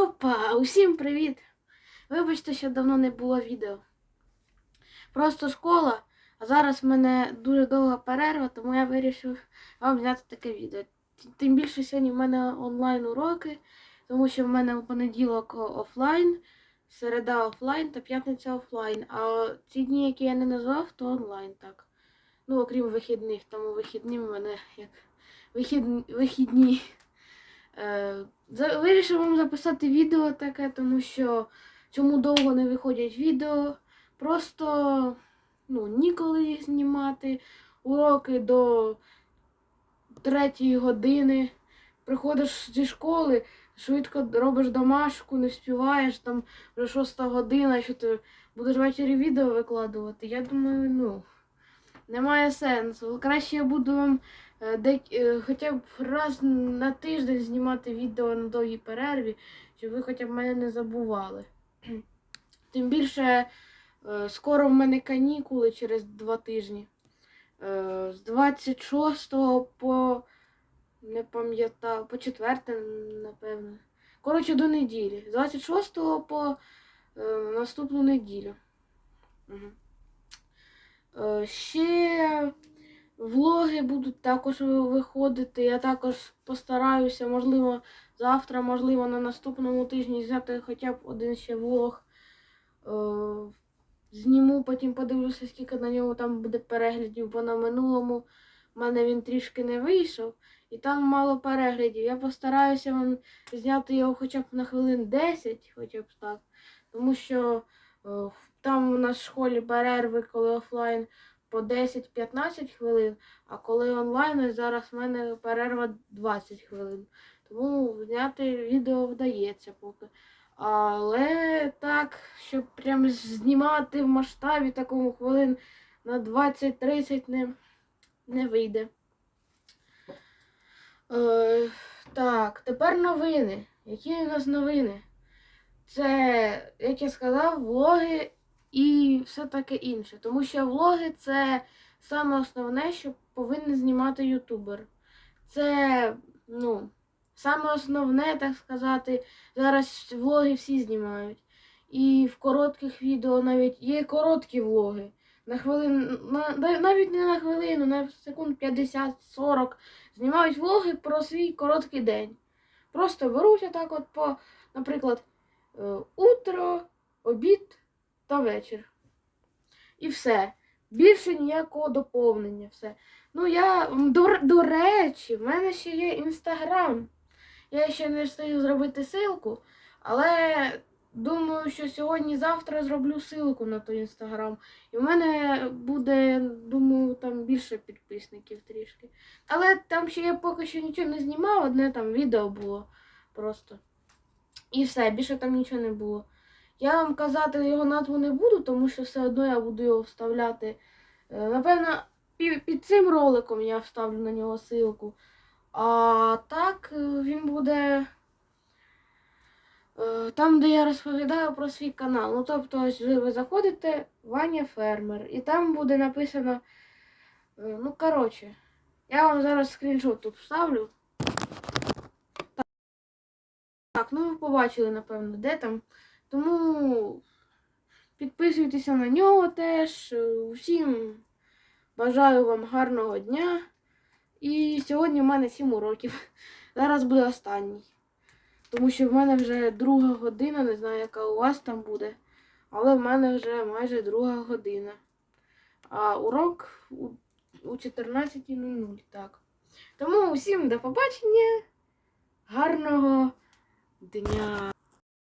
Опа, усім привіт! Вибачте, що давно не було відео. Просто школа, а зараз в мене дуже довга перерва, тому я вирішив вам зняти таке відео. Тим більше сьогодні в мене онлайн уроки, тому що в мене у понеділок офлайн, середа офлайн та п'ятниця офлайн. А ці дні, які я не назвав, то онлайн так. Ну, окрім вихідних, тому вихідні в мене як вихід... вихідні. Е, Вирішив вам записати відео таке, тому що чому довго не виходять відео. Просто ну, ніколи їх знімати. Уроки до третьої години. Приходиш зі школи, швидко робиш домашку, не вспіваєш, там вже шоста година, що ти будеш ввечері відео викладувати. Я думаю, ну, немає сенсу. Краще я буду вам е, дек... е, хоча б раз на тиждень знімати відео на довгій перерві, щоб ви хоча б мене не забували. Тим більше е, скоро в мене канікули через два тижні. З 26 по не пам'ятаю, по 4, напевно. Коротше, до неділі. З 26 по е, наступну неділю. Угу. Е, ще влоги будуть також виходити. Я також постараюся, можливо, завтра, можливо, на наступному тижні зняти хоча б один ще влог. Е, зніму, потім подивлюся, скільки на ньому там буде переглядів, бо на минулому в мене він трішки не вийшов, і там мало переглядів. Я постараюся вам зняти його хоча б на хвилин 10, хоча б так. Тому що е, там у нас в школі перерви, коли офлайн по 10-15 хвилин, а коли онлайн, зараз в мене перерва 20 хвилин. Тому зняти відео вдається поки. Але так, щоб прям знімати в масштабі такому хвилин на 20-30 не, не вийде. Е, так, тепер новини. Які у нас новини? Це, як я сказав, влоги і все таке інше. Тому що влоги це саме основне, що повинен знімати ютубер. Це, ну, саме основне, так сказати, зараз влоги всі знімають. І в коротких відео навіть є короткі влоги. На хвилин, на, на- навіть не на хвилину, на секунд 50-40 знімають влоги про свій короткий день. Просто беруть отак от по, наприклад, е, утро, обід та вечір. І все. Більше ніякого доповнення. Все. Ну, я, до, до речі, в мене ще є інстаграм. Я ще не встиг зробити ссылку, але думаю, що сьогодні-завтра зроблю ссылку на той інстаграм. І в мене буде, думаю, там більше підписників трішки. Але там ще я поки що нічого не знімав, одне там відео було просто. І все, більше там нічого не було. Я вам казати його назву не буду, тому що все одно я буду його вставляти. Е, Напевно, під цим роликом я вставлю на нього ссылку. А так е, він буде е, там, де я розповідаю про свій канал. Ну, тобто, ось ви, заходите Ваня Фермер, і там буде написано. Ну, коротше, я вам зараз скріншот тут вставлю. Так, ну ви побачили, напевно, де там. Тому підписуйтеся на нього теж. Усім бажаю вам гарного дня. І сьогодні в мене 7 уроків. Зараз буде останній. Тому що в мене вже друга година, не знаю, яка у вас там буде. Але в мене вже майже друга година. А урок у 14.00. Так. Тому усім до побачення. Гарного дня.